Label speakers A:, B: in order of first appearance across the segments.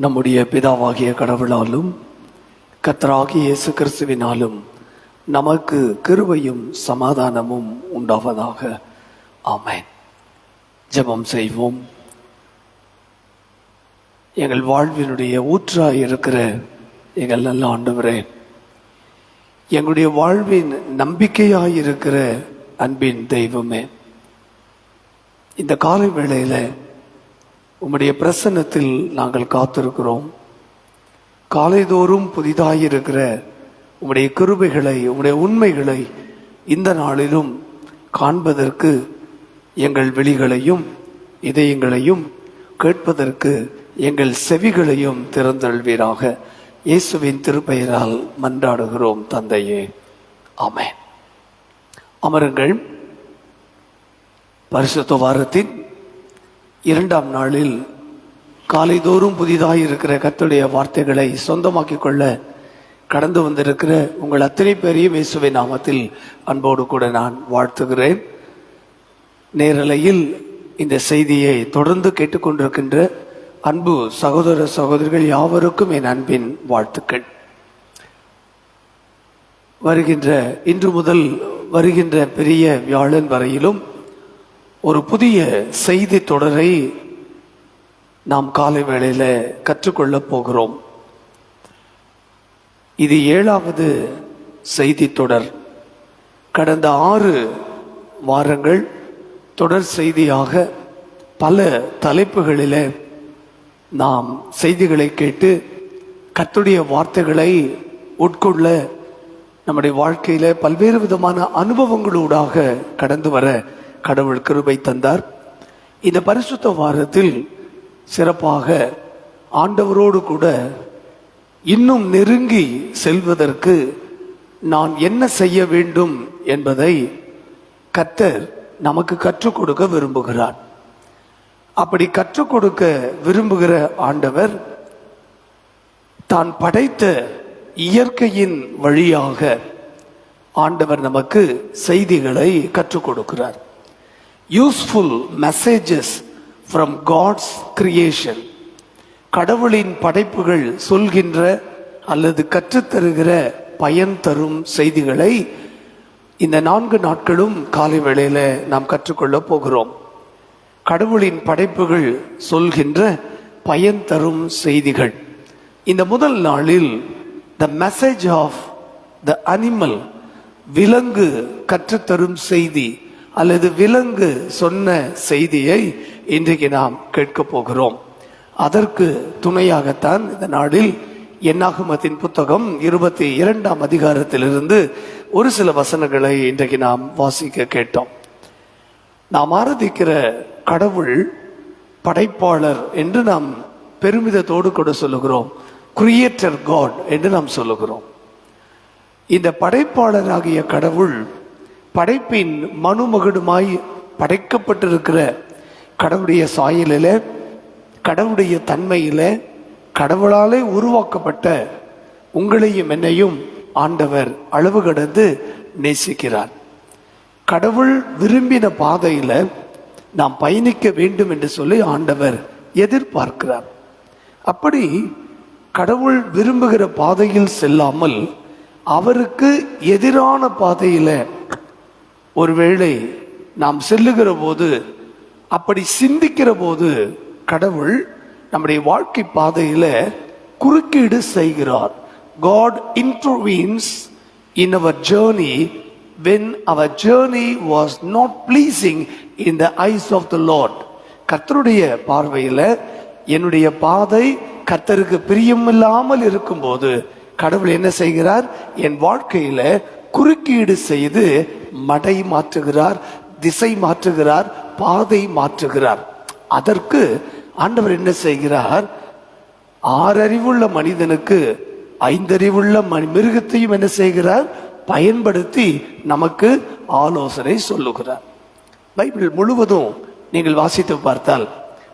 A: நம்முடைய பிதாவாகிய கடவுளாலும் கத்தராகிய இயேசு கிறிஸ்துவினாலும் நமக்கு கிருவையும் சமாதானமும் உண்டாவதாக. ஆமேன். ஜெபம் செய்வோம். எங்கள் வாழ்வினுடைய ஊற்றாக இருக்கிற எங்கள் நல்ல ஆண்டவரே எங்களுடைய வாழ்வின் நம்பிக்கையாக இருக்கிற அன்பின் தெய்வமே இந்த காலை வேளையில் உம்முடைய பிரசன்னத்தில் நாங்கள் காத்திருக்கிறோம். காலைதோறும் புதிதாயிருக்கிற உம்முடைய கிருபைகளை உம்முடைய உண்மைகளை இந்த நாளிலும் காண்பதற்கு எங்கள் விழிகளையும் இதயங்களையும் கேட்பதற்கு எங்கள் செவிகளையும் திறந்தள்வீராக. இயேசுவின் திருப்பெயரால் மன்றாடுகிறோம் தந்தையே. ஆமென். அமருங்கள். பரிசுத்த வாரத்தின் இரண்டாம் நாளில் காலைதோறும் புதிதாக இருக்கிற கத்துடைய வார்த்தைகளை சொந்தமாக்கிக் கொள்ள கடந்து வந்திருக்கிற உங்கள் அத்தனை பேரையும் இயேசுவை நாமத்தில் அன்போடு கூட நான் வாழ்த்துகிறேன். நேரலையில் இந்த செய்தியை தொடர்ந்து கேட்டுக்கொண்டிருக்கின்ற அன்பு சகோதர சகோதரிகள் யாவருக்கும் என் அன்பின் வாழ்த்துக்கள். வருகின்ற இன்று முதல் வருகின்ற பெரிய வியாழன் வரையிலும் ஒரு புதிய செய்தி தொடரை நாம் காலை வேளையில் கற்றுக்கொள்ளப் போகிறோம். இது ஏழாவது செய்தி தொடர். கடந்த ஆறு வாரங்கள் தொடர் செய்தியாக பல தலைப்புகளில் நாம் செய்திகளை கேட்டு கத்துடைய வார்த்தைகளை உட்கொள்ள நம்முடைய வாழ்க்கையில் பல்வேறு விதமான அனுபவங்களூடாக கடந்து வர கடவுள் கிருபை தந்தார். இந்த பரிசுத்த வாரத்தில் சிறப்பாக ஆண்டவரோடு கூட இன்னும் நெருங்கி செல்வதற்கு நான் என்ன செய்ய வேண்டும் என்பதை கத்தர் நமக்கு கற்றுக் கொடுக்க விரும்புகிறார். அப்படி கற்றுக் கொடுக்க விரும்புகிற ஆண்டவர் தான் படைத்த இயற்கையின் வழியாக ஆண்டவர் நமக்கு செய்திகளை கற்றுக் கொடுக்கிறார். Useful messages from God's creation கடவுளின் படைப்புகள் சொல்கின்ற அல்லது கற்றுத்தருகிற பயன் தரும் செய்திகளை இந்த நான்கு நாட்களும் காலை வேளையில் நாம் கற்றுக்கொள்ள போகிறோம். கடவுளின் படைப்புகள் சொல்கின்ற பயன் தரும் செய்திகள். இந்த முதல் நாளில் the message of the animal விலங்கு கற்றுத்தரும் செய்தி அல்லது விலங்கு சொன்ன செய்தியை இன்றைக்கு நாம் கேட்க போகிறோம். அதற்கு துணையாகத்தான் இந்த நாளில் என்னாகுமத்தின் புத்தகம் இருபத்தி இரண்டாம் அதிகாரத்திலிருந்து ஒரு சில வசனங்களை இன்றைக்கு நாம் வாசிக்க கேட்டோம். நாம் ஆராதிக்கிற கடவுள் படைப்பாளர் என்று நாம் பெருமிதத்தோடு கூட சொல்லுகிறோம். கிரியேட்டர் காட் என்று நாம் சொல்லுகிறோம். இந்த படைப்பாளராகிய கடவுள் படைப்பின் மனுமகுடுமாய் படைக்கப்பட்டிருக்கிற கடவுளுடைய சாயலில் கடவுளுடைய தன்மையில் கடவுளாலே உருவாக்கப்பட்ட உங்களையும் என்னையும் ஆண்டவர் அளவு கடந்து நேசிக்கிறார். கடவுள் விரும்பின பாதையில் நாம் பயணிக்க வேண்டும் என்று சொல்லி ஆண்டவர் எதிர்பார்க்கிறார். அப்படி கடவுள் விரும்புகிற பாதையில் செல்லாமல் அவருக்கு எதிரான பாதையில் ஒருவேளை நாம் செல்லுகிற போது அப்படி சிந்திக்கிற போது கடவுள் நம்முடைய வாழ்க்கை பாதையில குறுக்கீடு செய்கிறார். God intervenes in our journey when our journey was not pleasing in the eyes of the lord கர்த்தருடைய பார்வையில் என்னுடைய பாதை கர்த்தருக்கு பிரியமில்லாமல் இருக்கும்போது கடவுள் என்ன செய்கிறார்? என் வாழ்க்கையில குறுக்கீடு செய்து மடை மாற்றுகிறார் திசை மாற்றுகிறார் பாதை மாற்றுகிறார். அதற்கு ஆண்டவர் என்ன செய்கிறார்? ஆறறிவுள்ள மனிதனுக்கு ஐந்தறிவுள்ள மனி மிருகத்தையும் என்ன செய்கிறார்? பயன்படுத்தி நமக்கு ஆலோசனை சொல்லுகிறார். பைபிள் முழுவதும் நீங்கள் வாசித்து பார்த்தால்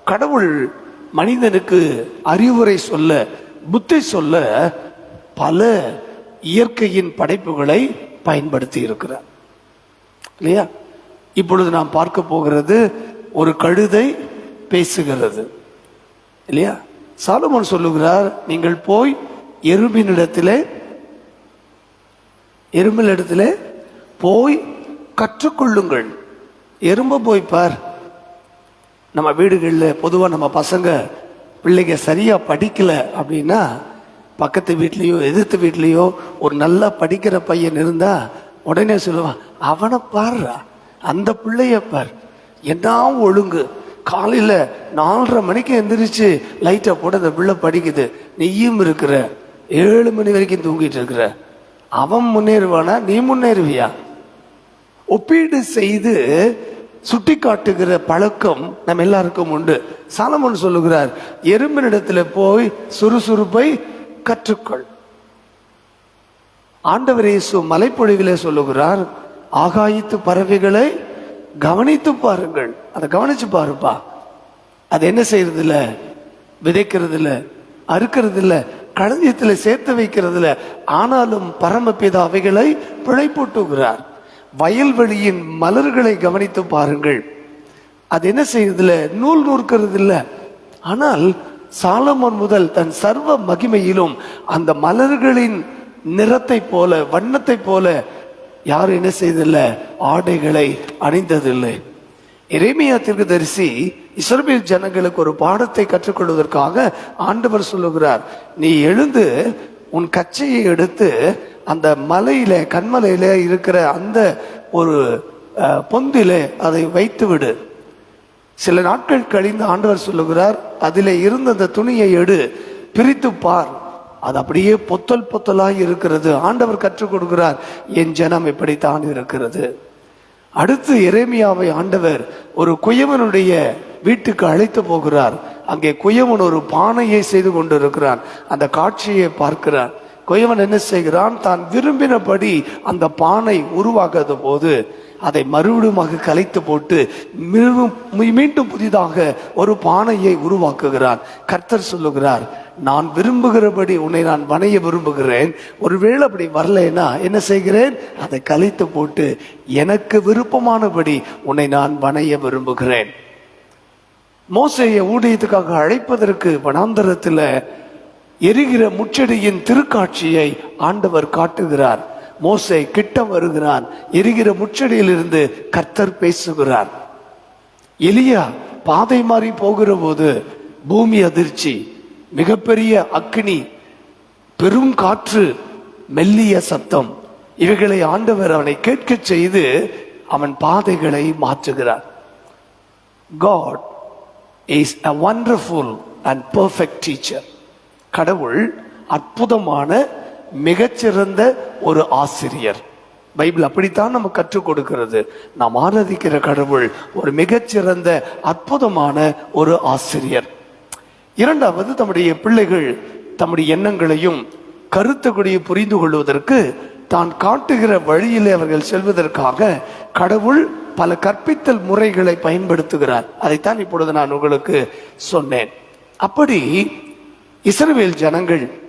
A: கடவுள் மனிதனுக்கு அறிவுரை சொல்ல புத்தி சொல்ல பல இயற்கையின் படைப்புகளை பயன்படுத்தி இருக்கிறார். இல்லையா? இப்பொழுது நாம் பார்க்க போகிறது ஒரு கழுதை பேசுகிறது. இல்லையா? சாலமோன் சொல்லுகிறார் நீங்கள் போய் எறும்பினிடத்திலே இடத்துல போய் கற்றுக்கொள்ளுங்கள். எறும்ப போய் பார். நம்ம வீடுகளில் பொதுவாக நம்ம பசங்க பிள்ளைங்க சரியா படிக்கல அப்படின்னா பக்கத்து வீட்லேயோ எதிர்த்து வீட்லேயோ ஒரு நல்லா படிக்கிற பையன் இருந்தா உடனே சொல்லுவான் அவனை பாடுறா அந்த பிள்ளைய பார். என்ன ஒழுங்கு. காலையில் நாலரை மணிக்கு எந்திரிச்சு லைட்டை போட்டு அந்த பிள்ளை படிக்குது. நீயும் இருக்கிற. ஏழு மணி வரைக்கும் தூங்கிட்டு இருக்கிற. அவன் முன்னேறுவானா நீ முன்னேறுவியா? ஒப்பீடு செய்து சுட்டி காட்டுகிற பழக்கம் நம்ம எல்லாருக்கும் உண்டு. சாலமன் சொல்லுகிறார் எறும்பினிடத்துல போய் சுறுசுறுப்பை கற்றுக்கொள். ஆண்டவர் இயேசு மலைப்பொழிவிலே சொல்லுகிறார் ஆகாயத்து பறவைகளை கவனித்து பாருங்கள். அதை கவனிச்சு பாருப்பா. அது என்ன செய்யறது இல்லை விதைக்கிறது இல்லை அறுக்கிறது இல்லை களஞ்சியத்தில் சேர்த்து வைக்கிறது இல்லை ஆனாலும் பரமபிதா அவைகளை பிழைப்பூட்டுகிறார். வயல்வெளியின் மலர்களை கவனித்து பாருங்கள். அது என்ன செய்யறதில்ல? நூல் நூற்கிறது இல்லை ஆனால் சாலமோன் முதல் தன் சர்வ மகிமையிலும் அந்த மலர்களின் நிறத்தை போல வண்ணத்தை போல யாரும் என்ன செய்ததில்லை? ஆடைகளை அணிந்ததில்லை. எரேமியா தரிசி இஸ்ரவேல் ஜனங்களுக்கு ஒரு பாடத்தை கற்றுக்கொள்வதற்காக ஆண்டவர் சொல்லுகிறார் நீ எழுந்து உன் கச்சையை எடுத்து அந்த மலையில கண்மலையில இருக்கிற அந்த ஒரு பொந்திலே அதை வைத்து விடு சில நாட்கள் கழிந்து ஆண்டவர் சொல்லுகிறார் அதிலே இருந்த அந்த துணியை எடு பிரித்து பார். அது அப்படியே பொத்தல் பொத்தலாக இருக்கிறது. ஆண்டவர் கற்றுக் கொடுக்கிறார் என் ஜனம் இப்படித்தான் இருக்கிறது. அடுத்து எரேமியாவை ஆண்டவர் ஒரு குயவனுடைய வீட்டுக்கு அழைத்து போகிறார். அங்கே குயவன் ஒரு பானையை செய்து கொண்டிருக்கிறான். அந்த காட்சியை பார்க்கிறான் குயவன் என்ன செய்கிறான்? தான் விரும்பினபடி அந்த பானை உருவாகாத போது அதை மறுபடியுமாக கலைத்து போட்டு மீண்டும் மீண்டும் புதிதாக ஒரு பானையை உருவாக்குகிறார். கர்த்தர் சொல்லுகிறார் நான் விரும்புகிறபடி உன்னை நான் வணைய விரும்புகிறேன். ஒருவேளை அப்படி வரலைன்னா என்ன செய்கிறேன்? அதை கலைத்து போட்டு எனக்கு விருப்பமானபடி உன்னை நான் வணைய விரும்புகிறேன். மோசையை ஊழியத்துக்காக அழைப்பதற்கு வனாந்தரத்தில் எரிகிற முச்செடியின் திருக்காட்சியை ஆண்டவர் காட்டுகிறார். மோசை கிட்ட வருகிறான். எரிகிற முச்சடியிலிருந்து கர்த்தர் பேசுகிறார். எலியா பாதை மாறி போகிற போது பூமி அதிர்ச்சி மிகப்பெரிய அக்னி பெரும் காற்று மெல்லிய சத்தம். இவைகளை ஆண்டவர் அவனை கேட்கச் செய்து அவன் பாதைகளை மாற்றுகிறார். God is a wonderful and perfect teacher கடவுள் அற்புதமான மிகச்சிறந்த ஒரு ஆசிரியர். பைபிள் அப்படித்தான் நம்ம கற்றுக் கொடுக்கிறது. நாம் ஆராதிக்கிற கடவுள் ஒரு மிகச்சிறந்த அற்புதமான ஒரு ஆசிரியர். இரண்டாவது தம்முடைய பிள்ளைகள் தம்முடைய எண்ணங்களையும் கருத்துக்களையும் புரிந்து கொள்வதற்கு தான் காட்டுகிற வழியிலே அவர்கள் செல்வதற்காக கடவுள் பல கற்பித்தல் முறைகளை பயன்படுத்துகிறார். அதைத்தான் இப்பொழுது நான் உங்களுக்கு சொன்னேன். அப்படி இஸ்ரவேல் ஜனங்கள்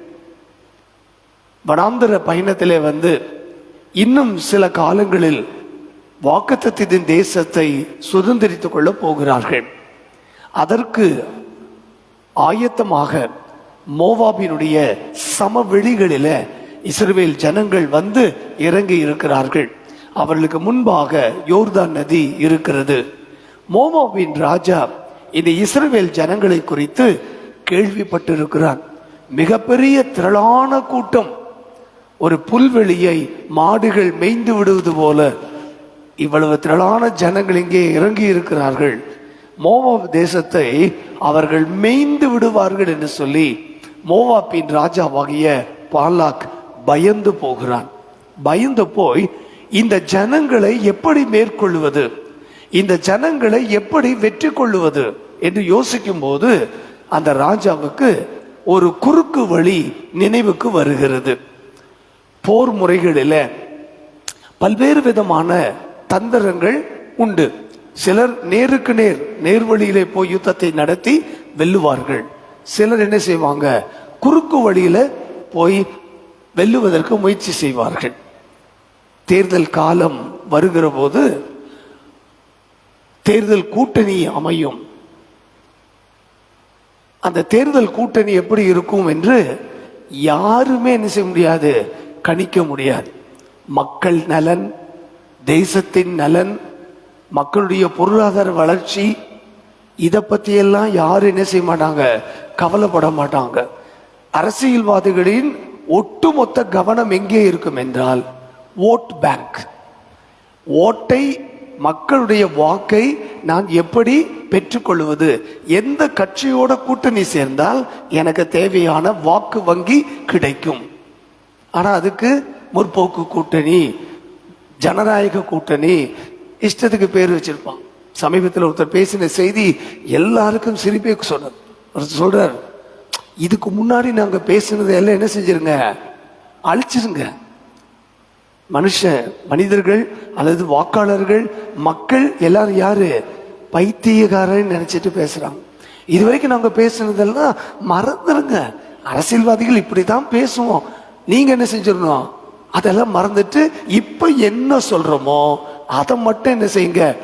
A: வனாந்தர பயணத்திலே வந்து இன்னும் சில காலங்களில் வாக்குத்தத்தின் தேசத்தை சுதந்திரித்துக் கொள்ள போகிறார்கள். அதற்கு ஆயத்தமாக மோவாபினுடைய சமவெளிகளில இஸ்ரேல் ஜனங்கள் வந்து இறங்கி இருக்கிறார்கள். அவர்களுக்கு முன்பாக யோர்தான் நதி இருக்கிறது. மோவாபின் ராஜா இந்த இஸ்ரேல் ஜனங்களை குறித்து கேள்விப்பட்டிருக்கிறான். மிகப்பெரிய திரளான கூட்டம். ஒரு புல்வெளியை மாடுகள் மேய்ந்து விடுவது போல இவ்வளவு திரளான ஜனங்கள் இங்கே இறங்கி இருக்கிறார்கள். மோவாப் தேசத்தை அவர்கள் மேய்ந்து விடுவார்கள் என்று சொல்லி மோவாப்பின் ராஜாவாகிய பாலாக் பயந்து போகிறான். பயந்து போய் இந்த ஜனங்களை எப்படி மேற்கொள்வது? இந்த ஜனங்களை எப்படி வெற்றி கொள்ளுவது என்று யோசிக்கும் போது அந்த ராஜாவுக்கு ஒரு குறுக்கு வழி நினைவுக்கு வருகிறது. போர் முறைகளில் பல்வேறு விதமான தந்திரங்கள் உண்டு. சிலர் நேருக்கு நேர் நேர்வழியிலே போய் யுத்தத்தை நடத்தி வெல்லுவார்கள். சிலர் என்ன செய்வாங்க? குறுக்கு வழியில போய் வெல்லுவதற்கு முயற்சி செய்வார்கள். தேர்தல் காலம் வருகிற போது தேர்தல் கூட்டணி அமையும். அந்த தேர்தல் கூட்டணி எப்படி இருக்கும் என்று யாருமே என்ன செய்ய முடியாது. கணிக்க முடியாது. மக்கள் நலன் தேசத்தின் நலன் மக்களுடைய பொருளாதார வளர்ச்சி இதை பற்றியெல்லாம் யாரும் என்ன செய்ய மாட்டாங்க? கவலைப்பட மாட்டாங்க. அரசியல்வாதிகளின் ஒட்டுமொத்த கவனம் எங்கே இருக்கும் என்றால் ஓட் பேங்க் ஓட்டை மக்களுடைய வாக்கை நான் எப்படி பெற்றுக்கொள்வது? எந்த கட்சியோட கூட்டணி சேர்ந்தால் எனக்கு தேவையான வாக்கு வங்கி கிடைக்கும். ஆனால் அதுக்கு முற்போக்கு கூட்டணி ஜனநாயக கூட்டணி இஷ்டத்துக்கு பேர் வச்சிருப்பான். சமீபத்தில் ஒருத்தர் பேசின செய்தி எல்லாருக்கும் சிரிப்பே சொன்னது. ஒருத்தர் சொல்றார் இதுக்கு முன்னாடி நாங்க பேசினது எல்லாம் என்ன செஞ்சிருங்க? அழிச்சிருங்க. மனுஷன் மனிதர்கள் அல்லது வாக்காளர்கள் மக்கள் எல்லாரும் யாரு? பைத்தியக்காரன் நினைச்சிட்டு பேசுறாங்க. இதுவரைக்கும் நாங்க பேசுனதெல்லாம் மறந்துருங்க. அரசியல்வாதிகள் இப்படிதான் பேசுவோம். நீங்க என்ன செஞ்சிடணும்? அதெல்லாம் மறந்துட்டு இப்ப என்ன சொல்றோமோ அதை மட்டும் என்ன செய்யுங்க?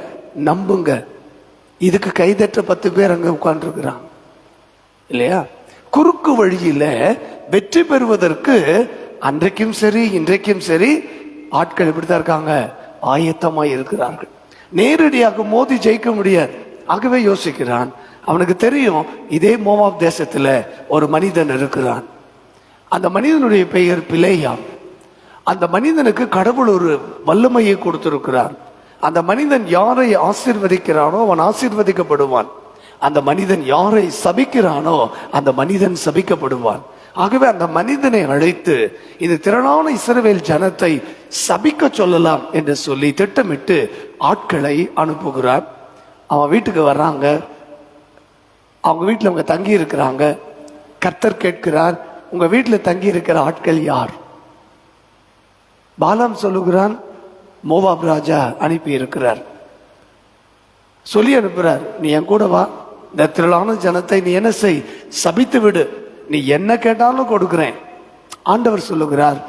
A: நம்புங்க. இதுக்கு கைதட்ட பத்து பேர் அங்க உட்கார்ந்துருக்கிறாங்க. இல்லையா? குறுக்கு வழியில வெற்றி பெறுவதற்கு அன்றைக்கும் சரி இன்றைக்கும் சரி ஆட்கள் இப்படிதான் இருக்காங்க. ஆயத்தமாய் இருக்கிறார்கள். நேரடியாக மோதி ஜெயிக்க முடியாது. ஆகவே யோசிக்கிறான். அவனுக்கு தெரியும் இதே மோவாப் தேசத்துல ஒரு மனிதன் இருக்கிறான். அந்த மனிதனுடைய பெயர் பிளேயாம் அந்த மனிதனுக்கு கடவுள் ஒரு வல்லமையை கொடுத்திருக்கிறார். அந்த மனிதன் யாரை ஆசீர்வதிக்கிறானோ அவன் ஆசீர்வதிக்கப்படுவான். அந்த மனிதன் யாரை சபிக்கிறானோ அந்த மனிதன் சபிக்கப்படுவான். ஆகவே அந்த மனிதனை அழைத்து இந்த திரளான இஸ்ரவேல் ஜனத்தை சபிக்க சொல்லலாம் என்று சொல்லி திட்டமிட்டு ஆட்களை அனுப்புகிறார். அவன் வீட்டுக்கு வர்றாங்க. அவங்க வீட்டில் அவங்க தங்கி இருக்கிறாங்க கர்த்தர் கேட்கிறார் உங்க வீட்டில் தங்கி இருக்கிற ஆட்கள் யார்? பாலாம் சொல்லுகிறான் மோவாப் ராஜா அனுப்பி இருக்கிறார் சொல்லி அனுப்புறார் நீ என் கூட வா. இந்த திரளான ஜனத்தை நீ என்ன செய்? சபித்து விடு. நீ என்ன கேட்டாலும் கொடுக்குறேன். ஆண்டவர் சொல்லுகிறார்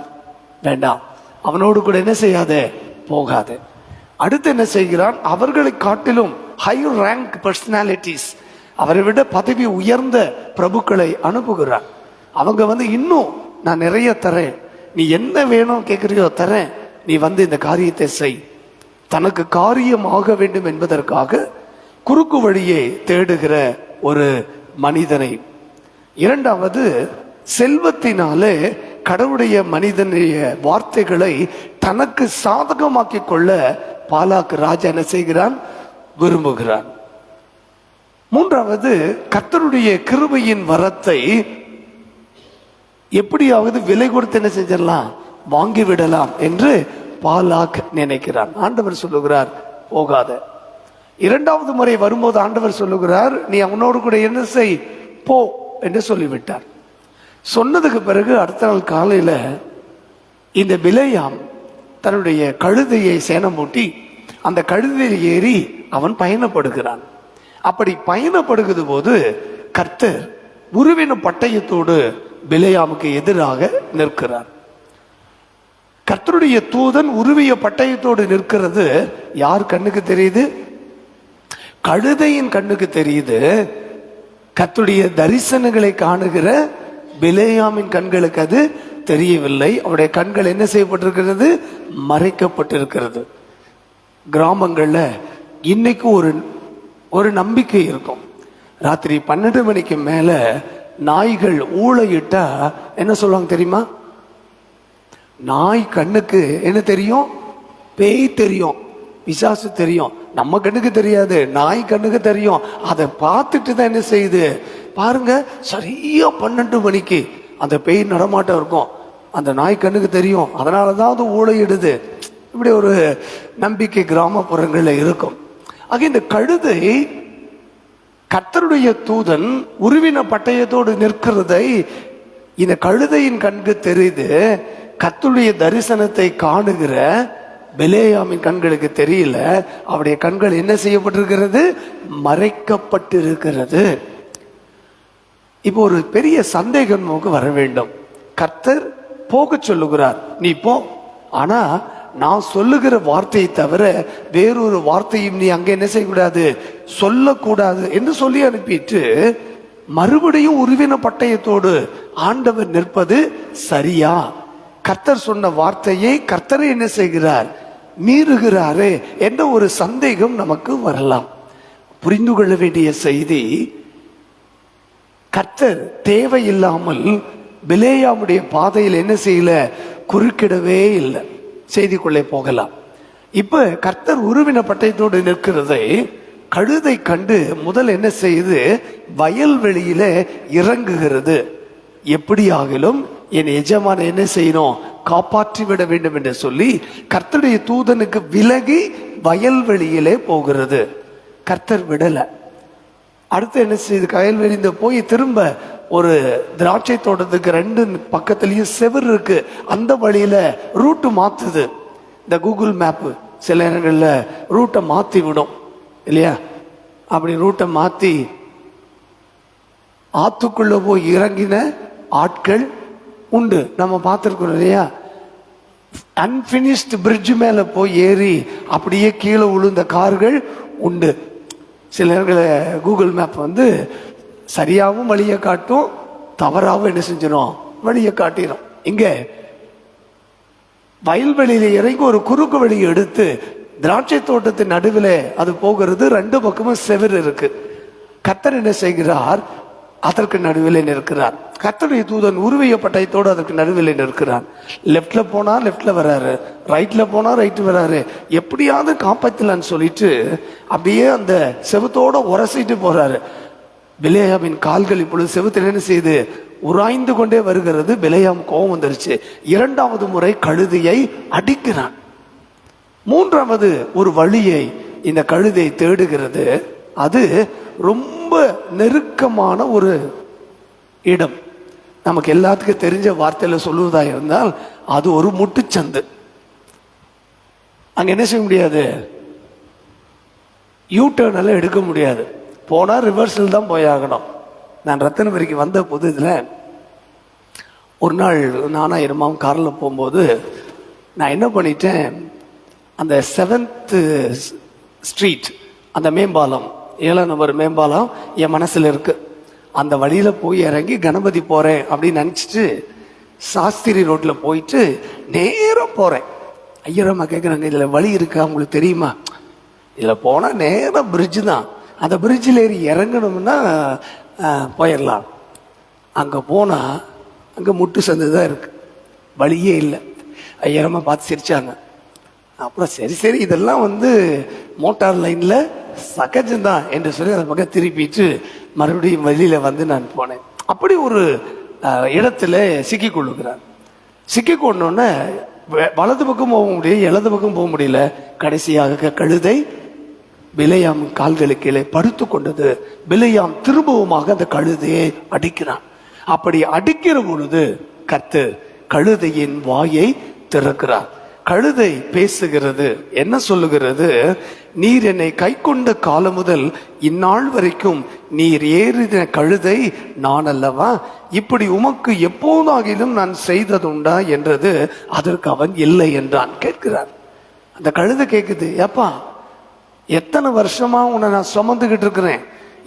A: வேண்டாம். அவனோடு கூட என்ன செய்யாதே? போகாதே. அடுத்து என்ன செய்கிறான்? அவர்களை காட்டிலும் ஹை ரேங்க் பர்சனாலிட்டிஸ் அவரை விட பதவி உயர்ந்த பிரபுக்களை அனுப்புகிறார். அவங்க வந்து இன்னும் நான் நிறைய தரேன். நீ என்ன வேணும் கேட்குறியோ தரேன். நீ வந்து இந்த காரியத்தை செய். தனக்கு காரியம் ஆக வேண்டும் என்பதற்காக குறுக்கு வழியை தேடுகிற ஒரு மனிதனை. இரண்டாவது செல்வத்தினாலே கடவுளுடைய மனிதனுடைய வார்த்தைகளை தனக்கு சாதகமாக்கி கொள்ள பாலாக்கு ராஜா என்ன செய்கிறான்? விரும்புகிறான். மூன்றாவது கத்தருடைய கிருபையின் வரத்தை எப்படியாவது விலை கொடுத்து என்ன செஞ்சிடலாம்? வாங்கி விடலாம் என்று பாலாக் நினைக்கிறான் ஆண்டவர் சொல்லுகிறார் போகாத. இரண்டாவது முறை வரும்போது ஆண்டவர் சொல்லுகிறார் நீ அவனோடு கூட என்ன செய்? போ என்று சொல்லிவிட்டார். சொன்னதுக்கு பிறகு அடுத்த நாள் காலையில் இந்த விலையாம் தன்னுடைய கழுதையை சேனம் மூட்டி அந்த கழுதையில் ஏறி அவன் பயணப்படுகிறான். அப்படி பயணப்படுகிறது போது கர்த்தர் உருவின பட்டயத்தோடு பிலையாமுக்கு எதிராக நிற்கிறார். கர்த்தருடைய தூதன் உருவிய பட்டயத்தோடு நிற்கிறது. யார் கண்ணுக்கு தெரியுது? கழுதையின் கண்ணுக்கு தெரியுது. கத்துடைய தரிசனங்களை காணுகிற பிலேயாமின் கண்களுக்கு அது தெரியவில்லை. அவருடைய கண்கள் என்ன செய்யப்பட்டிருக்கிறது? மறைக்கப்பட்டிருக்கிறது. கிராமங்களில் இன்னைக்கு ஒரு ஒரு நம்பிக்கை இருக்கும். ராத்திரி பன்னெண்டு மணிக்கு மேல நாய்கள் ஊழையிட்டா என்ன சொல்லுவாங்க தெரியுமா? நாய் கண்ணுக்கு என்ன தெரியும்? பேய் தெரியும். பிசாசு தெரியும். நம்ம கண்ணுக்கு தெரியாது. நாய் கண்ணுக்கு தெரியும். அதை பார்த்துட்டு தான் என்ன செய்யுது? பாருங்க சரியா பன்னெண்டு மணிக்கு அந்த பேய் நடமாட்டம் இருக்கும். அந்த நாய் கண்ணுக்கு தெரியும். அதனால தான் அது ஊழையிடுது இப்படி ஒரு நம்பிக்கை கிராமப்புறங்களில் இருக்கும். ஆக இந்த கழுதை கத்தருடைய தூதன் உருவின பட்டயத்தோடு நிற்கிறதை இந்த கழுதையின் கண்கு தெரியுது. கத்துடைய தரிசனத்தை காணுகிற பெலேயாமின் கண்களுக்கு தெரியல. அவருடைய கண்கள் என்ன செய்யப்பட்டிருக்கிறது? மறைக்கப்பட்டிருக்கிறது. இப்போ ஒரு பெரிய சந்தேகம் நமக்கு வர வேண்டும். கர்த்தர் போக சொல்லுகிறார். நீ போ. ஆனா நான் சொல்லுகிற வார்த்தையை தவிர வேறொரு வார்த்தையும் நீ அங்கே என்ன செய்யக்கூடாது? சொல்லக்கூடாது என்று சொல்லி அனுப்பிட்டு மறுபடியும் உருவின பட்டயத்தோடு ஆண்டவர் நிற்பது சரியா? கர்த்தர் சொன்ன வார்த்தையை கர்த்தரை என்ன செய்கிறார்? மீறுகிறாரே என்ற ஒரு சந்தேகம் நமக்கு வரலாம். புரிந்து கொள்ள வேண்டிய செய்தி கர்த்தர் தேவையில்லாமல் பிலேயாமுடைய பாதையில் என்ன செய்யல? குறுக்கிடவே இல்லை. செய்திக்குள்ளே போகலாம். இப்போ கர்த்தர் உருவின பட்டயத்தோடு நிற்கிறதை கழுதை கண்டு முதல் என்ன செய்யுது வயல்வெளியில இறங்குகிறது. எப்படியாகிலும் என் எஜமான என்ன செய்யணும்? காப்பாற்றி விட வேண்டும் என்று சொல்லி கர்த்தருடைய தூதனுக்கு விலகி வயல்வெளியிலே போகிறது. கர்த்தர் விடல. அடுத்து என்ன செய்யுது கயல்வெளிந்த போய் திரும்ப ஒரு திராட்சை தோட்டத்துக்கு ரெண்டு பக்கத்துலயும் செவர் இருக்கு. அந்த வழியில ரூட்டு மாத்துது. இந்த கூகுள் மேப்பு சில இடங்களில் ரூட்டை மாத்தி விடும். இல்லையா? அப்படி ரூட்டை மாத்தி ஆத்துக்குள்ள போய் இறங்கின ஆட்கள் உண்டு. நம்ம பார்த்துருக்கோம் இல்லையா? அன்பினிஷ்டு பிரிட்ஜ் மேலே போய் ஏறி அப்படியே கீழே விழுந்த கார்கள் உண்டு. சில நேரங்களில் கூகுள் மேப் வந்து சரியாகவும் வழியை காட்டும் தவறாகவும் என்ன செஞ்சிடும் வழியை காட்டிடும் இங்கே வயல்வெளியில இறங்கி ஒரு குறுக்கு வழியை எடுத்து திராட்சை தோட்டத்தின் நடுவில் அது போகிறது ரெண்டு பக்கமும் செவர் இருக்கு. கத்தர் என்ன செய்கிறார்? அதற்கு நடுவில் நிற்கிறார். கத்தருடைய தூதன் உருவிய பட்டயத்தோடு அதற்கு நடுவில் நிற்கிறார். லெஃப்ட்ல போனா லெஃப்ட்ல வராரு. ரைட்ல போனா ரைட்டு வராரு. எப்படியாவது காப்பாற்றலான்னு சொல்லிட்டு அப்படியே அந்த செவத்தோட உரசிட்டு போறாரு. பிலேயாமின் கால்கள் இப்பொழுது செவத்தில் என்ன செய்து உராய்ந்து கொண்டே வருகிறது. பிலேயாம் கோபம் வந்துருச்சு. இரண்டாவது முறை கழுதையை அடிக்கிறான். மூன்றாவது ஒரு வழியை இந்த கழுதை தேடுகிறது. அது ரொம்ப நெருக்கமான ஒரு இடம். நமக்கு எல்லாத்துக்கும் தெரிஞ்ச வார்த்தையில் சொல்லுவதா இருந்தால் அது ஒரு முட்டுச்சந்து. அங்க என்ன செய்ய முடியாது? யூ டர்ன் எல்லாம் எடுக்க முடியாது. போனால் ரிவர்ஸில் தான் போயாகணும். நான் ரத்தனபுரிக்கு வந்த புதுதுல ஒரு நாள் நானா இருமாவும் காரில் போகும்போது நான் என்ன பண்ணிட்டேன்? அந்த செவன்த்து ஸ்ட்ரீட் அந்த மேம்பாலம் ஏழாம் நம்பர் மேம்பாலம் என் மனசில் இருக்குது அந்த வழியில் போய் இறங்கி கணபதி போகிறேன் அப்படின்னு நினச்சிட்டு சாஸ்திரி ரோட்டில் போயிட்டு நேரம் போகிறேன் ஐயரம்மா கேட்குறாங்க இதில் வழி இருக்கா? உங்களுக்கு தெரியுமா? இதில் போனால் நேரம் பிரிட்ஜு தான். அந்த பிரிட்ஜில் ஏறி இறங்கணும்னா போயிடலாம் அங்கே போனால் அங்கே முட்டு சந்து தான் இருக்குது வழியே இல்லை. ஐயரமாக பார்த்து சிரிச்சாங்க. அப்புறம் சரி சரி இதெல்லாம் வந்து மோட்டார் லைனில் சகஜம்தான் என்று சொல்லி அந்த பக்கம் திருப்பிட்டு மறுபடியும் வழியில் வந்து நான் போனேன். அப்படி ஒரு இடத்துல சிக்கி கொள்ளுகிறார். சிக்கி கொண்டோன்னே வலது பக்கம் போக முடியல இடது பக்கம் போக முடியல. கடைசியாக கழுதை பிலையாம் கால்களுக்கு கீழே படுத்து கொண்டது. பிலையாம் திரும்பவுமாக அந்த கழுதையை அடிக்கிறான். அப்படி அடிக்கிற பொழுது கத்து கழுதையின் வாயை திறக்கிறார். கழுதை பேசுகிறது. என்ன சொல்லுகிறது? நீர் என்னை கை கொண்ட காலம் முதல் இந்நாள் வரைக்கும் நீர் ஏறின கழுதை நான் அல்லவா? இப்படி உமக்கு எப்போதாகிலும் நான் செய்ததுண்டா? என்றது அதற்கு அவன் இல்லை என்றான். கேட்கிறான் அந்த கழுதை கேட்குது ஏப்பா எத்தனை வருஷமா உன்னை நான் சுமந்துக்கிட்டு இருக்கிறேன்?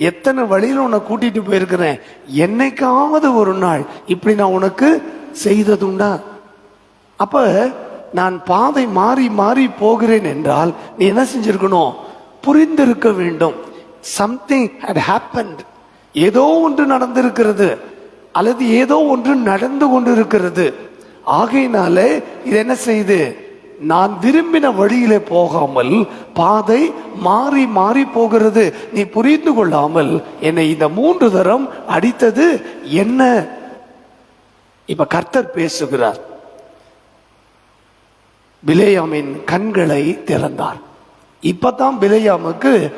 A: எத்தனை வழியில் உன்னை கூட்டிட்டு போயிருக்கிறேன்? என்னைக்காவது ஒரு நாள் இப்படி நான் உனக்கு செய்ததுண்டா? அப்ப நான் பாதை மாறி மாறி போகிறேன் என்றால் நீ என்ன செஞ்சிருக்கணும்? புரிந்திருக்க வேண்டும். சம்திங் ஹட் ஹேப்பன்ட் ஏதோ ஒன்று நடந்திருக்கிறது. அல்லது ஏதோ ஒன்று நடந்து கொண்டிருக்கிறது. ஆகையினாலே இது என்ன செய்யுது நான் விரும்பின வழியிலே போகாமல் பாதை மாறி மாறி போகிறது. நீ புரிந்து கொள்ளாமல் என்னை இந்த மூன்று தரம் அடித்தது என்ன? இப்ப கர்த்தர் பேசுகிறார். பிலேயாமின் கண்களை திறந்தார். இப்பதான் பிலேயாமுக்கு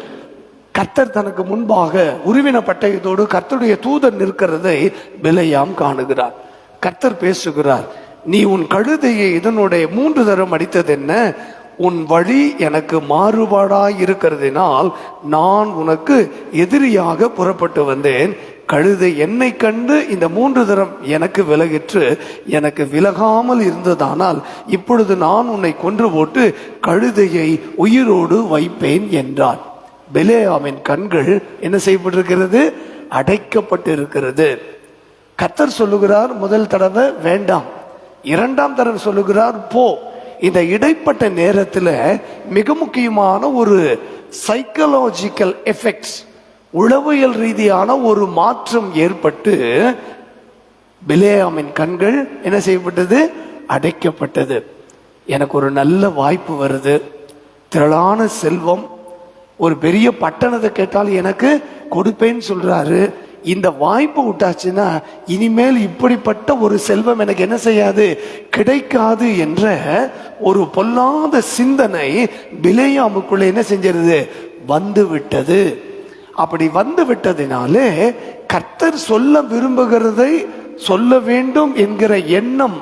A: கர்த்தர் தனக்கு முன்பாக உருவின பட்டயத்தோடு கர்த்தருடைய தூதர் நிற்கிறதை விலையாம் காணுகிறார். கர்த்தர் பேசுகிறார் நீ உன் கழுதையை இதனுடைய மூன்று தரம் அடித்தது என்ன? உன் வழி எனக்கு மாறுபாடாய் இருக்கிறதினால் நான் உனக்கு எதிரியாக புறப்பட்டு வந்தேன். கழுதை என்னை கண்டு இந்த மூன்று தரம் எனக்கு விலகிற்று எனக்கு விலகாமல் இருந்ததானால் இப்பொழுது நான் உன்னை கொன்று போட்டு கழுதையை உயிரோடு வைப்பேன் என்றார் பெலேயாமின் கண்கள் என்ன செய்யப்பட்டிருக்கிறது? அடைக்கப்பட்டிருக்கிறது. கத்தர் சொல்லுகிறார் முதல் தடவை வேண்டாம். இரண்டாம் தடவை சொல்லுகிறார் போ. இந்த இடைப்பட்ட நேரத்தில் மிக முக்கியமான ஒரு சைக்கலாஜிக்கல் எஃபெக்ட்ஸ் உளவியல் ரீதியான ஒரு மாற்றம் ஏற்பட்டு பிலேயாமின் கண்கள் என்ன செய்யப்பட்டது? அடைக்கப்பட்டது. எனக்கு ஒரு நல்ல வாய்ப்பு வருது. திரளான செல்வம். ஒரு பெரிய பட்டணத்தை கேட்டால் எனக்கு கொடுப்பேன்னு சொல்றாரு. இந்த வாய்ப்பு விட்டாச்சுன்னா இனிமேல் இப்படிப்பட்ட ஒரு செல்வம் எனக்கு என்ன செய்யாது? கிடைக்காது என்ற ஒரு பொல்லாத சிந்தனை பிலேயாமுக்குள்ள என்ன செஞ்சிருது? வந்து விட்டது அப்படி வந்து விட்டதினாலே கர்த்தர் சொல்ல விரும்புகிறதை சொல்ல வேண்டும் என்கிற எண்ணம்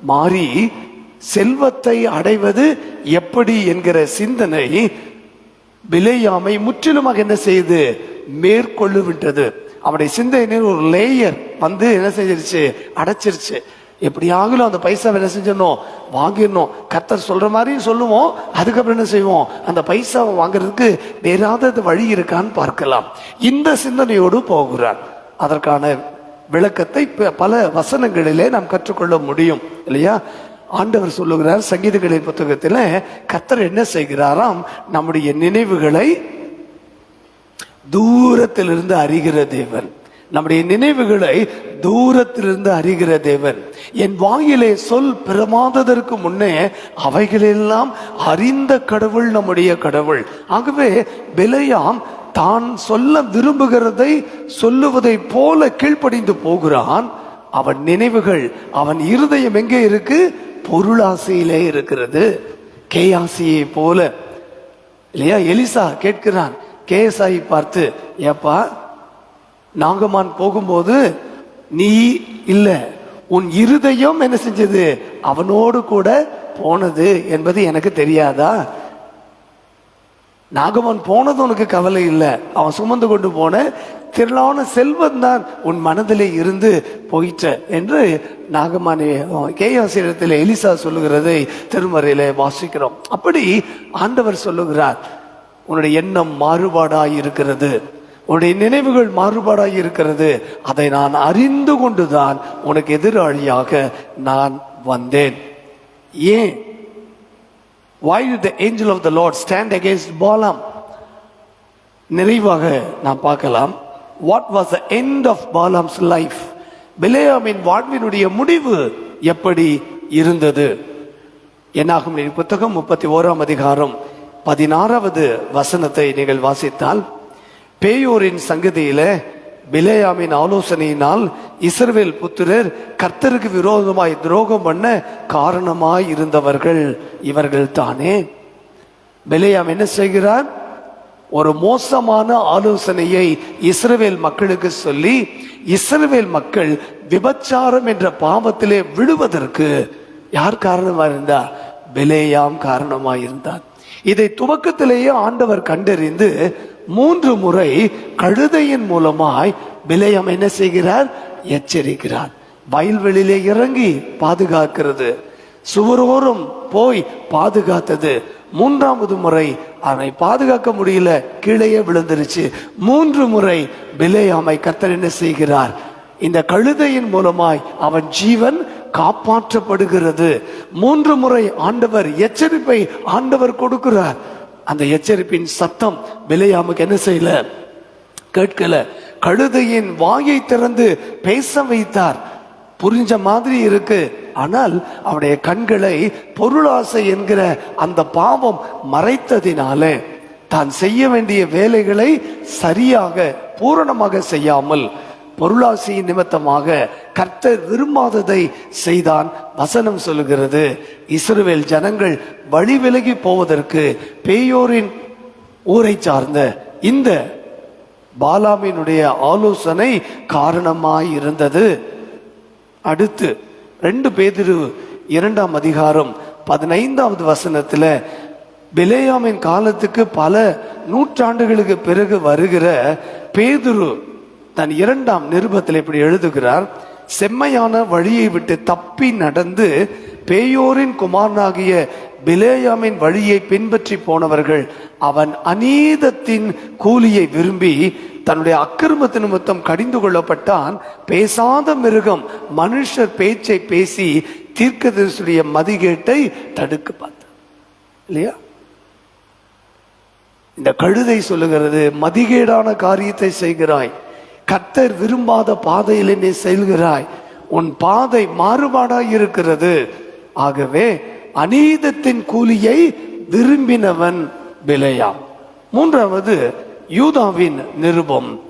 A: மாறி செல்வத்தை அடைவது எப்படி என்கிற சிந்தனை விலையாமை முற்றிலுமாக என்ன செய்யுது மேற்கொள்ளுவிட்டது. அவருடைய சிந்தையினர் ஒரு லேயர் வந்து என்ன செஞ்சிருச்சு? அடைச்சிருச்சு. எப்படியாகலும் அந்த பைசா என்ன செஞ்சிடணும்? வாங்கிடணும். கத்தர் சொல்ற மாதிரியும் சொல்லுவோம். அதுக்கப்புறம் என்ன செய்வோம்? அந்த பைசாவை வாங்குறதுக்கு வேற வழி இருக்கான்னு பார்க்கலாம். இந்த சிந்தனையோடு போகிறார். அதற்கான விளக்கத்தை பல வசனங்களிலே நாம் கற்றுக்கொள்ள முடியும். இல்லையா? ஆண்டவர் சொல்லுகிறார் சங்கீதங்களின் புத்தகத்தில் கத்தர் என்ன செய்கிறாராம்? நம்முடைய நினைவுகளை தூரத்திலிருந்து அறிகிற தேவன். நம்முடைய நினைவுகளை தூரத்திலிருந்து அறிகிற தேவன். என் வாயிலே சொல் பிரமாததற்கு முன்னே அவைகளெல்லாம் அறிந்த கடவுள் நம்முடைய கடவுள். ஆகவே பிலையாம் தான் சொல்ல விரும்புகிறதை சொல்லுவதை போல கீழ்ப்படிந்து போகிறான். அவன் நினைவுகள் அவன் இருதயம் எங்கே இருக்கு? பொருளாசையிலே இருக்கிறது. கேயாசியை போல. இல்லையா? எலிசா கேட்கிறான் கேஎஸ்ஐ பார்த்து ஏப்பா நாகமான் போகும்போது நீ இல்ல. உன் இருதயம் என்ன செஞ்சது? அவனோடு கூட போனது என்பது எனக்கு தெரியாதா? நாகமான் போனது உனக்கு கவலை இல்லை. அவன் சுமந்து கொண்டு போன திரளான செல்வம் தான் உன் மனதிலே இருந்து போயிற்ற என்று நாகமானே கேயாசிரியத்தில் எலிசா சொல்லுகிறதை திருமறையில வாசிக்கிறோம். அப்படி ஆண்டவர் சொல்லுகிறார் உன்னுடைய எண்ணம் மாறுபாடாய் இருக்கிறது உன்னுடைய நினைவுகள் மாறுபாடாய் இருக்கிறது அதை நான் அறிந்து கொண்டுதான் உனக்கு எதிராளியாக நான் வந்தேன். ஏன்? Why did the angel of the lord stand against balaam? நிறைவாக நாம் பார்க்கலாம். What was the end of Balaam's life பிலேயாமின் வாழ்வினுடைய முடிவு எப்படி இருந்தது? என்னாகும்? புத்தகம் முப்பத்தி ஓராம் அதிகாரம். பதினாறாவது வசனத்தை நீங்கள் வாசித்தால் பேயோரின் சங்கதியில பிலேயாமின் ஆலோசனையினால் இஸ்ரவேல் புத்திரர் கர்த்தருக்கு விரோதமாய் துரோகம் பண்ண காரணமாய் இருந்தவர்கள் இவர்கள் தானே. பிலேயாம் என்ன செய்கிறார்? ஒரு மோசமான ஆலோசனையை இஸ்ரவேல் மக்களுக்கு சொல்லி இஸ்ரவேல் மக்கள் விபச்சாரம் என்ற பாவத்திலே விழுவதற்கு யார் காரணமாக இருந்தார் பிலேயாம் காரணமாக இருந்தார் இதை துவக்கத்திலேயே ஆண்டவர் கண்டறிந்து மூன்று முறை கழுதையின் மூலமாய் விலையம் என்ன செய்கிறார்? எச்சரிக்கிறார். வயல்வெளியிலே இறங்கி பாதுகாக்கிறது. சுவரோரம் போய் பாதுகாத்தது. மூன்றாவது முறை அவனை பாதுகாக்க முடியல கீழேயே விழுந்துருச்சு. மூன்று முறை பிலேயாமை கத்தர் என்ன செய்கிறார்? இந்த கழுதையின் மூலமாய் அவன் ஜீவன் காப்பாற்றப்படுகிறது. மூன்று முறை ஆண்டவர் எச்சரிப்பை ஆண்டவர் கொடுக்கிறார். அந்த எச்சரிப்பின் சத்தம் விளையாமக்கு என்ன செய்யல? கேட்கல. கழுதையின் வாயை திறந்து பேச வைத்தார். புரிஞ்ச மாதிரி இருக்கு. ஆனால் அவருடைய கண்களை பொருளாசை என்கிற அந்த பாவம் மறைத்ததினாலே தான் செய்ய வேண்டிய வேலைகளை சரியாக பூரணமாக செய்யாமல் பொருளாசையின் நிமித்தமாக கர்த்தர் விரும்பாததை செய்தான் வசனம் சொல்லுகிறது. இஸ்ரேல் ஜனங்கள் வழி விலகி போவதற்கு பேயோரின் ஊரை சார்ந்த இந்த பாலாமினுடைய ஆலோசனை காரணமாய் இருந்தது. அடுத்து ரெண்டு பேதிரு இரண்டாம் அதிகாரம் பதினைந்தாவது வசனத்தில் பிலேயாமின் காலத்துக்கு பல நூற்றாண்டுகளுக்கு பிறகு வருகிற பேதுரு தன் இரண்டாம் நிருபத்தில் இப்படி எழுதுகிறார் செம்மையான வழியை விட்டு தப்பி நடந்து பேயோரின் குமாரனாகிய பிலேயாமின் வழியை பின்பற்றி போனவர்கள் அவன் அநீதத்தின் கூலியை விரும்பி தன்னுடைய அக்கிரமத்து நிமித்தம் கடிந்து கொள்ளப்பட்டான். பேசாத மிருகம் மனுஷர் பேச்சை பேசி தீர்க்கதரிசியுடைய மதிகேட்டை தடுக்க பார்த்தான். இல்லையா? இந்த கழுதை சொல்லுகிறது மதிகேடான காரியத்தை செய்கிறாய். கத்தர் விரும்பாத பாதையில் நீ செல்கிறாய். உன் பாதை மாறுபாடாய் இருக்கிறது. ஆகவே அநீதத்தின் கூலியை விரும்பினவன் விலையாம் மூன்றாவது யூதாவின் நிருபம்.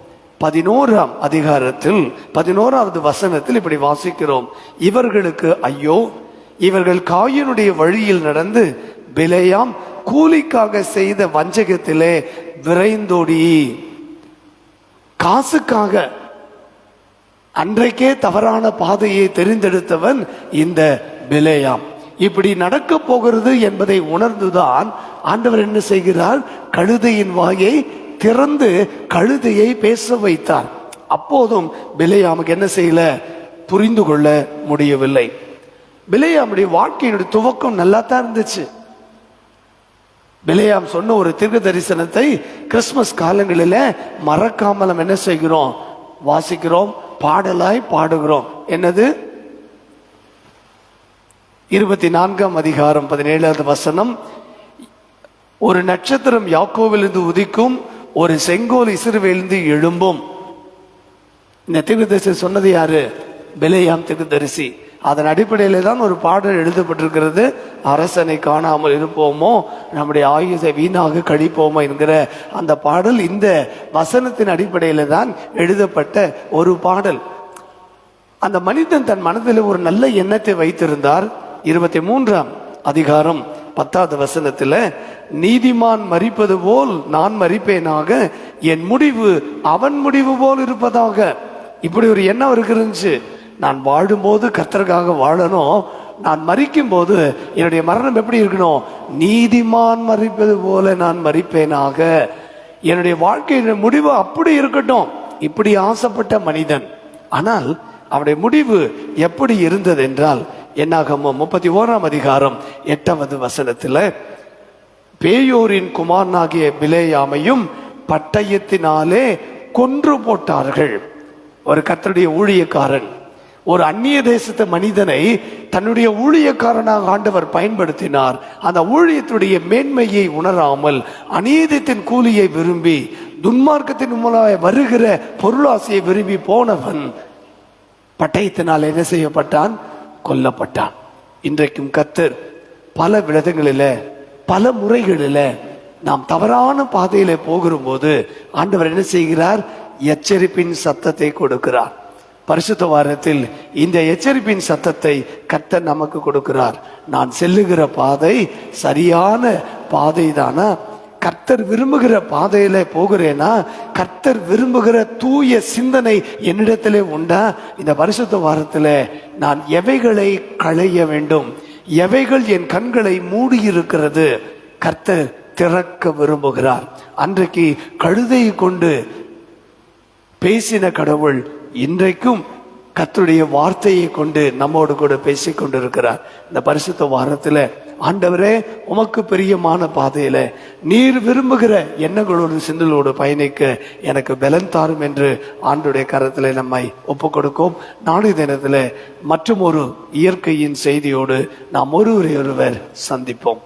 A: பதினோராம் அதிகாரத்தில் பதினோராவது வசனத்தில் இப்படி வாசிக்கிறோம். இவர்களுக்கு ஐயோ இவர்கள் காயினுடைய வழியில் நடந்து விலையாம் கூலிக்காக செய்த வஞ்சகத்திலே விரைந்தோடி. காசுக்காக அன்றைக்கே தவறான பாதையை தெரிந்தெடுத்தவன் இந்த பிலேயாம். இப்படி நடக்க போகிறது என்பதை உணர்ந்துதான் ஆண்டவர் என்ன செய்கிறார்? கழுதையின் வாயை திறந்து கழுதையை பேச வைத்தார். அப்போதும் பிலேயாமுக்கு என்ன செய்யல? புரிந்து கொள்ள முடியவில்லை. பிலேயாமுடைய வாழ்க்கையினுடைய துவக்கம் நல்லா தான் இருந்துச்சு. பிலையாம் சொன்ன ஒரு தீர்க்க தரிசனத்தை கிறிஸ்மஸ் காலங்களில் மறக்காமல் நம்ம என்ன செய்கிறோம்? வாசிக்கிறோம் பாடலாய் பாடுகிறோம். என்னது? இருபத்தி நான்காம் அதிகாரம் பதினேழாவது வசனம். ஒரு நட்சத்திரம் யாக்கோவிலிருந்து உதிக்கும் ஒரு செங்கோல் இசிறுவிலிருந்து எழும்பும். இந்த தீர்க்கதரிசி சொன்னது யாரு? பிலேயாம் தீர்க்கதரிசி அதன் அடிப்படையில் தான் ஒரு பாடல் எழுதப்பட்டிருக்கிறது. அரசனை காணாமல் இருப்போமோ? நம்முடைய ஆயுதை வீணாக கழிப்போமோ என்கிற அந்த பாடல் இந்த வசனத்தின் அடிப்படையில் தான் எழுதப்பட்ட ஒரு பாடல். அந்த மனிதன் தன் மனதில் ஒரு நல்ல எண்ணத்தை வைத்திருந்தார். இருபத்தி மூன்றாம் அதிகாரம் பத்தாவது வசனத்தில் நீதிமான் மறிப்பது போல் நான் மறிப்பேனாக என் முடிவு அவன் முடிவு போல் இருப்பதாக. இப்படி ஒரு எண்ணம் அவருக்கு இருந்துச்சு. நான் வாழும்போது கர்த்தருக்காக வாழணும். நான் மறிக்கும் போது என்னுடைய மரணம் எப்படி இருக்கணும்? நீதிமான் மறிப்பது போல நான் மறிப்பேனாக என்னுடைய வாழ்க்கையின் முடிவு அப்படி இருக்கட்டும். இப்படி ஆசைப்பட்ட மனிதன். ஆனால் அவனுடைய முடிவு எப்படி இருந்தது என்றால் என்னாகமோ முப்பத்தி ஓராம் அதிகாரம் எட்டாவது வசனத்துல பேயோரின் குமாரனாகிய பிலேயாமையும் பட்டயத்தினாலே கொன்று போட்டார்கள். ஒரு கத்தருடைய ஊழியக்காரன். ஒரு அந்நிய தேசத்து மனிதனை தன்னுடைய ஊழியக்காரனாக ஆண்டவர் பயன்படுத்தினார். அந்த ஊழியத்துடைய மேன்மையை உணராமல் அநீதத்தின் கூலியை விரும்பி துன்மார்க்கத்தின் மூலமாக வருகிற பொருளாசையை விரும்பி போனவன் பட்டயத்தினால் என்ன செய்யப்பட்டான்? கொல்லப்பட்டான். இன்றைக்கும் கத்தர் பல விடங்களில பல முறைகளில நாம் தவறான பாதையில போகிறபோது ஆண்டவர் என்ன செய்கிறார்? எச்சரிப்பின் சத்தத்தை கொடுக்கிறார். பரிசுத்த வாரத்தில் இந்த எச்சரிப்பின் சத்தத்தை கர்த்தர் நமக்கு கொடுக்கிறார். நான் செல்லுகிற பாதை சரியான பாதை தானா கர்த்தர் விரும்புகிற பாதையில போகிறேனா? கர்த்தர் விரும்புகிற தூய சிந்தனை என்னிடத்திலே உண்டா? இந்த பரிசுத்த வாரத்தில் நான் எவைகளை களைய வேண்டும்? எவைகள் என் கண்களை மூடி இருக்கிறது கர்த்தர் திறக்க விரும்புகிறார். அன்றைக்கு கழுதையை கொண்டு பேசின கடவுள் இன்றைக்கும் கத்துடைய வார்த்தையை கொண்டு நம்மோடு கூட பேசிக் கொண்டிருக்கிறார். இந்த பரிசுத்த வாரத்தில் ஆண்டவரே உமக்கு பிரியமான பாதையில நீர் விரும்புகிற எண்ணங்களோடு சிந்தலோடு பயணிக்க எனக்கு பலன் தாரும் என்று ஆண்டுடைய கரத்தில் நம்மை ஒப்பு கொடுக்கும் நாளை தினத்தில் மற்றும் ஒரு இயற்கையின் செய்தியோடு நாம் ஒருவரை ஒருவர் சந்திப்போம்.